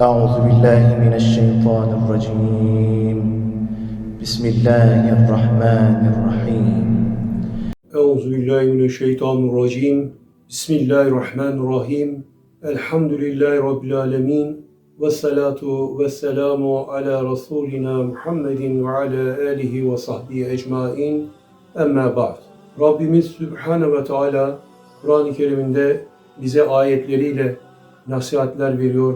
أعوذ بالله من الشيطان الرجيم بسم الله الرحمن الرحيم Euzu billahi mineşşeytanirracim. Bismillahirrahmanirrahim. Elhamdülillahi rabbil alamin. Ve salatu ve selamu ala Resulina Muhammedin ve ala alihi ve sahbihi ecmain. Emma ba'd. Rabbimiz Sübhane ve Teala Kur'an-ı Kerim'inde bize ayetleriyle nasihatler veriyor.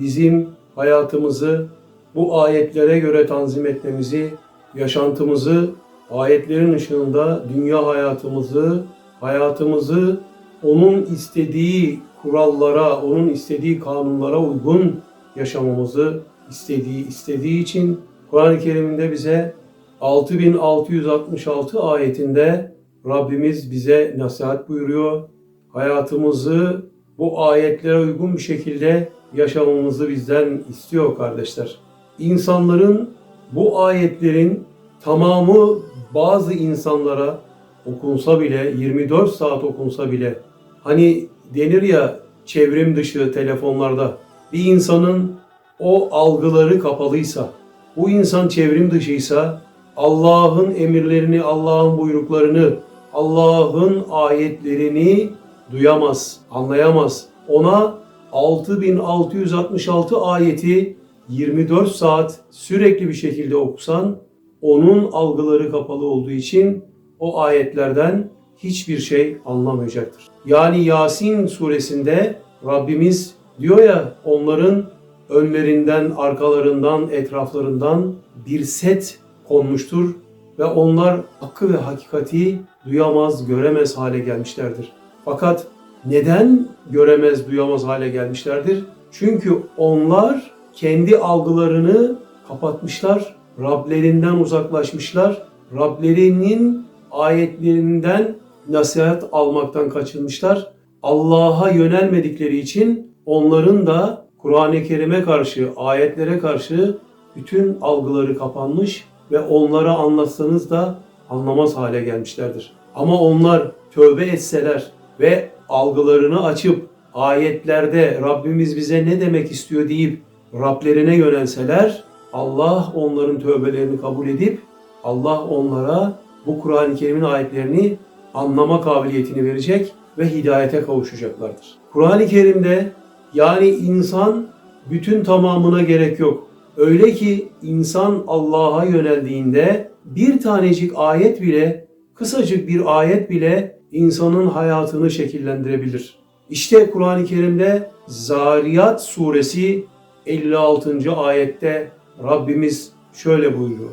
Bizim hayatımızı bu ayetlere göre tanzim etmemizi, yaşantımızı ayetlerin ışığında dünya hayatımızı, hayatımızı onun istediği kurallara, onun istediği kanunlara uygun yaşamamızı istediği istediği için Kur'an-ı Kerim'de bize 6666 ayetinde Rabbimiz bize nasihat buyuruyor. Hayatımızı bu ayetlere uygun bir şekilde yaşamamızı bizden istiyor kardeşler. İnsanların bu ayetlerin tamamı bazı insanlara okunsa bile 24 saat okunsa bile hani denir ya çevrim dışı telefonlarda bir insanın o algıları kapalıysa bu insan çevrim dışıysa Allah'ın emirlerini, Allah'ın buyruklarını, Allah'ın ayetlerini duyamaz, anlayamaz. Ona 6666 ayeti 24 saat sürekli bir şekilde okusan onun algıları kapalı olduğu için o ayetlerden hiçbir şey anlamayacaktır. Yani Yasin suresinde Rabbimiz diyor ya onların önlerinden, arkalarından, etraflarından bir set konmuştur ve onlar hakkı ve hakikati duyamaz, göremez hale gelmişlerdir. Fakat neden göremez, duyamaz hale gelmişlerdir? Çünkü onlar kendi algılarını kapatmışlar, Rablerinden uzaklaşmışlar, Rablerinin ayetlerinden nasihat almaktan kaçınmışlar. Allah'a yönelmedikleri için onların da Kur'an-ı Kerim'e karşı, ayetlere karşı bütün algıları kapanmış ve onlara anlatsanız da anlamaz hale gelmişlerdir. Ama onlar tövbe etseler ve algılarını açıp ayetlerde Rabbimiz bize ne demek istiyor deyip Rablerine yönelseler Allah onların tövbelerini kabul edip Allah onlara bu Kur'an-ı Kerim'in ayetlerini anlama kabiliyetini verecek ve hidayete kavuşacaklardır. Kur'an-ı Kerim'de yani insan bütün tamamına gerek yok. Öyle ki insan Allah'a yöneldiğinde bir tanecik ayet bile, kısacık bir ayet bile insanın hayatını şekillendirebilir. İşte Kur'an-ı Kerim'de Zariyat suresi 56. ayette Rabbimiz şöyle buyuruyor.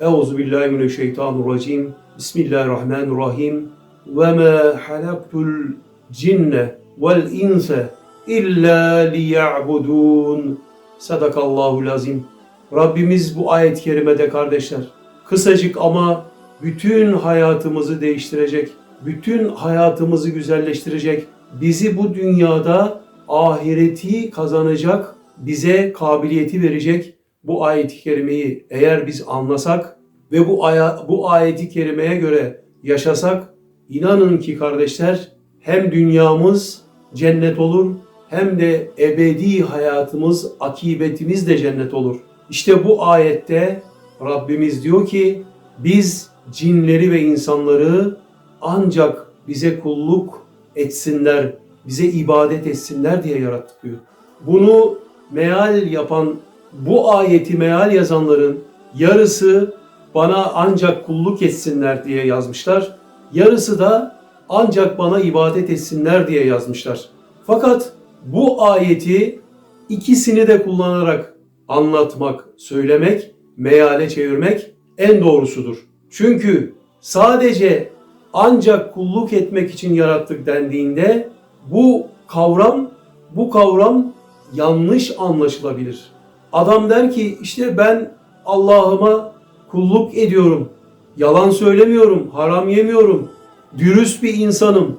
Euzu billahi mineşşeytanirracim. Bismillahirrahmanirrahim. Ve ma halaktul cinne vel inse illa liya'budun. Sadakallahu lazim. Rabbimiz bu ayet-i kerimede kardeşler kısacık ama bütün hayatımızı değiştirecek, bütün hayatımızı güzelleştirecek, bizi bu dünyada ahireti kazanacak, bize kabiliyeti verecek bu ayet-i kerimeyi eğer biz anlasak ve bu aya, bu ayeti kerimeye göre yaşasak inanın ki kardeşler hem dünyamız cennet olur hem de ebedi hayatımız, akibetimiz de cennet olur. İşte bu ayette Rabbimiz diyor ki biz cinleri ve insanları ancak bize kulluk etsinler, bize ibadet etsinler diye yarattık diyor. Bunu meal yapan, bu ayeti meal yazanların yarısı bana ancak kulluk etsinler diye yazmışlar. Yarısı da ancak bana ibadet etsinler diye yazmışlar. Fakat bu ayeti ikisini de kullanarak anlatmak, söylemek, meale çevirmek en doğrusudur. Çünkü sadece ancak kulluk etmek için yarattık dendiğinde bu kavram bu kavram yanlış anlaşılabilir. Adam der ki işte ben Allah'ıma kulluk ediyorum. Yalan söylemiyorum, haram yemiyorum. Dürüst bir insanım.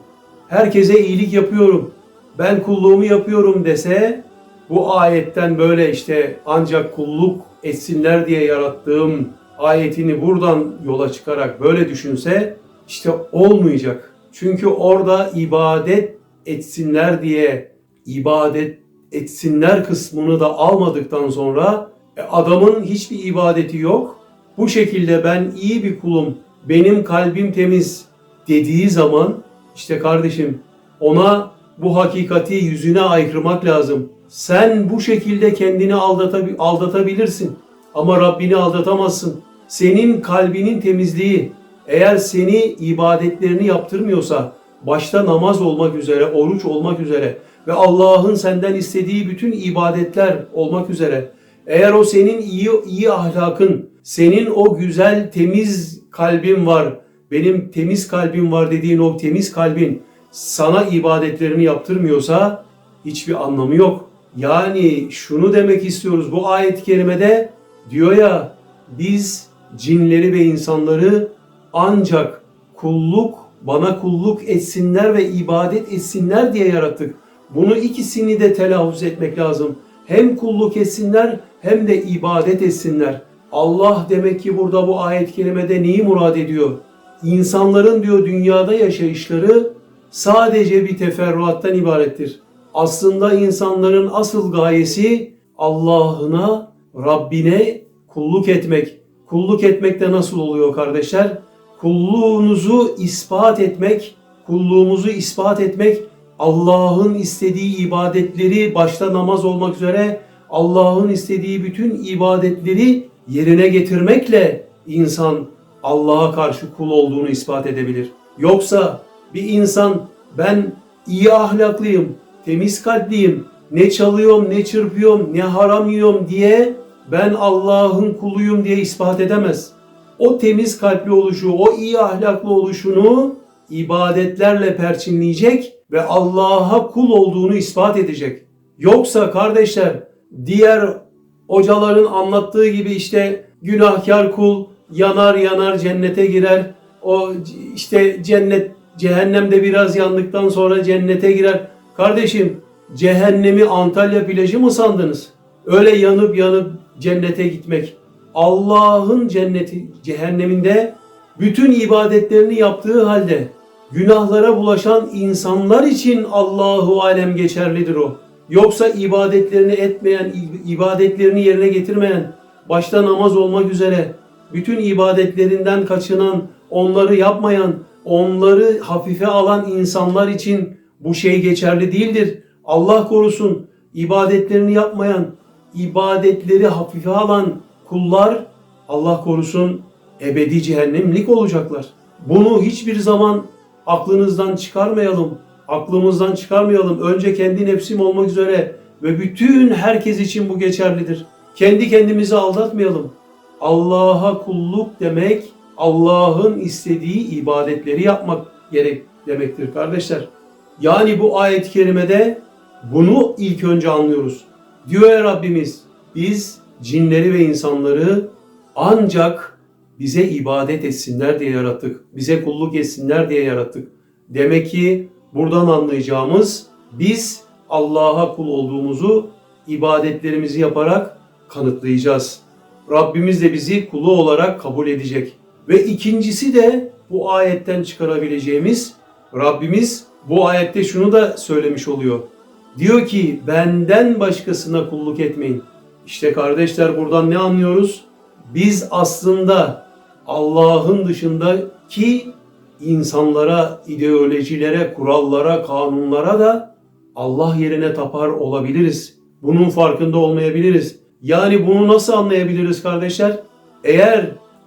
Herkese iyilik yapıyorum. Ben kulluğumu yapıyorum dese bu ayetten böyle işte ancak kulluk etsinler diye yarattığım ayetini buradan yola çıkarak böyle düşünse işte olmayacak. Çünkü orada ibadet etsinler diye ibadet etsinler kısmını da almadıktan sonra e, adamın hiçbir ibadeti yok. Bu şekilde ben iyi bir kulum, benim kalbim temiz dediği zaman işte kardeşim ona bu hakikati yüzüne aykırmak lazım. Sen bu şekilde kendini aldatabi- aldatabilirsin ama Rabbini aldatamazsın. Senin kalbinin temizliği eğer seni ibadetlerini yaptırmıyorsa başta namaz olmak üzere, oruç olmak üzere ve Allah'ın senden istediği bütün ibadetler olmak üzere eğer o senin iyi iyi ahlakın, senin o güzel temiz kalbin var, benim temiz kalbim var dediğin o temiz kalbin sana ibadetlerini yaptırmıyorsa hiçbir anlamı yok. Yani şunu demek istiyoruz bu ayet-i kerimede diyor ya biz cinleri ve insanları ancak kulluk bana kulluk etsinler ve ibadet etsinler diye yarattık. Bunu ikisini de telaffuz etmek lazım. Hem kulluk etsinler hem de ibadet etsinler. Allah demek ki burada bu ayet-i kerimede neyi murad ediyor? İnsanların diyor dünyada yaşayışları sadece bir teferruattan ibarettir. Aslında insanların asıl gayesi Allah'ına, Rabbine kulluk etmek. Kulluk etmek de nasıl oluyor kardeşler? Kulluğunuzu ispat etmek, kulluğumuzu ispat etmek, Allah'ın istediği ibadetleri başta namaz olmak üzere Allah'ın istediği bütün ibadetleri yerine getirmekle insan Allah'a karşı kul olduğunu ispat edebilir. Yoksa bir insan ben iyi ahlaklıyım, temiz kalpliyim, ne çalıyorum, ne çırpıyorum, ne haram yiyorum diye ben Allah'ın kuluyum diye ispat edemez. O temiz kalpli oluşu, o iyi ahlaklı oluşunu ibadetlerle perçinleyecek ve Allah'a kul olduğunu ispat edecek. Yoksa kardeşler diğer hocaların anlattığı gibi işte günahkar kul yanar yanar cennete girer. O işte cennet cehennemde biraz yandıktan sonra cennete girer. Kardeşim cehennemi Antalya plajı mı sandınız? Öyle yanıp yanıp cennete gitmek. Allah'ın cenneti cehenneminde bütün ibadetlerini yaptığı halde günahlara bulaşan insanlar için Allahu alem geçerlidir o. Yoksa ibadetlerini etmeyen, ibadetlerini yerine getirmeyen, başta namaz olmak üzere bütün ibadetlerinden kaçınan, onları yapmayan, onları hafife alan insanlar için bu şey geçerli değildir. Allah korusun ibadetlerini yapmayan, ibadetleri hafife alan kullar Allah korusun ebedi cehennemlik olacaklar. Bunu hiçbir zaman aklınızdan çıkarmayalım. Aklımızdan çıkarmayalım. Önce kendi nefsim olmak üzere ve bütün herkes için bu geçerlidir. Kendi kendimizi aldatmayalım. Allah'a kulluk demek Allah'ın istediği ibadetleri yapmak gerek demektir kardeşler. Yani bu ayet-i kerimede bunu ilk önce anlıyoruz. Diyor ya Rabbimiz biz cinleri ve insanları ancak bize ibadet etsinler diye yarattık. Bize kulluk etsinler diye yarattık. Demek ki buradan anlayacağımız biz Allah'a kul olduğumuzu ibadetlerimizi yaparak kanıtlayacağız. Rabbimiz de bizi kulu olarak kabul edecek. Ve ikincisi de bu ayetten çıkarabileceğimiz Rabbimiz bu ayette şunu da söylemiş oluyor. Diyor ki benden başkasına kulluk etmeyin. İşte kardeşler buradan ne anlıyoruz? Biz aslında Allah'ın dışındaki insanlara, ideolojilere, kurallara, kanunlara da Allah yerine tapar olabiliriz. Bunun farkında olmayabiliriz. Yani bunu nasıl anlayabiliriz kardeşler? Eğer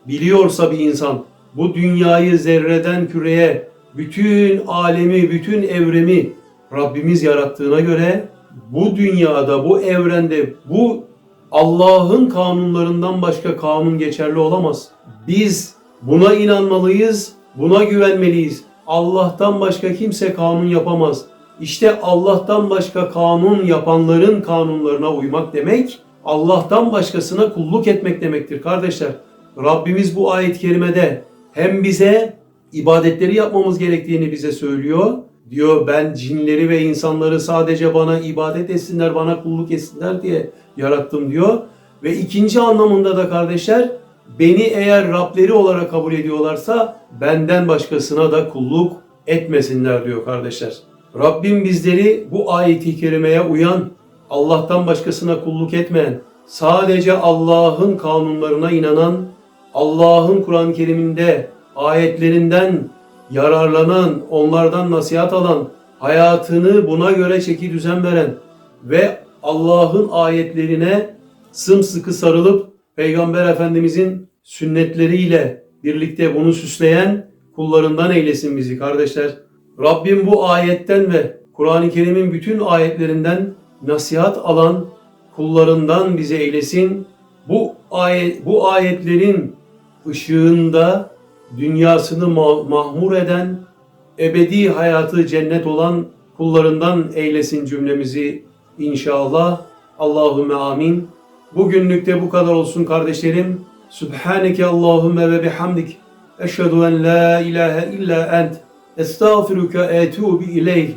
biliyorsa bir insan bu dünyayı zerreden küreye, bütün alemi, bütün evremi Rabbimiz yarattığına göre bu dünyada, bu evrende, bu Allah'ın kanunlarından başka kanun geçerli olamaz. Biz buna inanmalıyız, buna güvenmeliyiz. Allah'tan başka kimse kanun yapamaz. İşte Allah'tan başka kanun yapanların kanunlarına uymak demek, Allah'tan başkasına kulluk etmek demektir kardeşler. Rabbimiz bu ayet-i kerimede hem bize ibadetleri yapmamız gerektiğini bize söylüyor. Diyor ben cinleri ve insanları sadece bana ibadet etsinler, bana kulluk etsinler diye yarattım diyor. Ve ikinci anlamında da kardeşler beni eğer Rableri olarak kabul ediyorlarsa benden başkasına da kulluk etmesinler diyor kardeşler. Rabbim bizleri bu ayeti kerimeye uyan, Allah'tan başkasına kulluk etmeyen, sadece Allah'ın kanunlarına inanan, Allah'ın Kur'an-ı Kerim'inde ayetlerinden yararlanan, onlardan nasihat alan, hayatını buna göre çeki düzen veren ve Allah'ın ayetlerine sımsıkı sarılıp Peygamber Efendimizin sünnetleriyle birlikte bunu süsleyen kullarından eylesin bizi kardeşler. Rabbim bu ayetten ve Kur'an-ı Kerim'in bütün ayetlerinden nasihat alan kullarından bizi eylesin. Bu ayet bu ayetlerin ışığında dünyasını ma- mahmur eden, ebedi hayatı cennet olan kullarından eylesin cümlemizi inşallah. Allahümme amin. Bugünlük de bu kadar olsun kardeşlerim. Sübhaneke Allahümme ve bihamdik. Eşhedü en la ilahe illa ent. Estağfiruke etubu ileyh.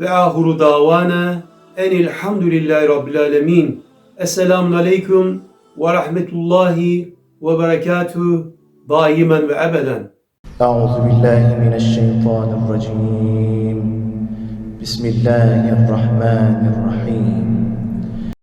Ve ahuru davana enilhamdülillahi rabbil alemin. Esselamun aleyküm ve rahmetullahi ve berekatuhu ve ebeden. أعوذ بالله من الشيطان الرجيم بسم الله الرحمن الرحيم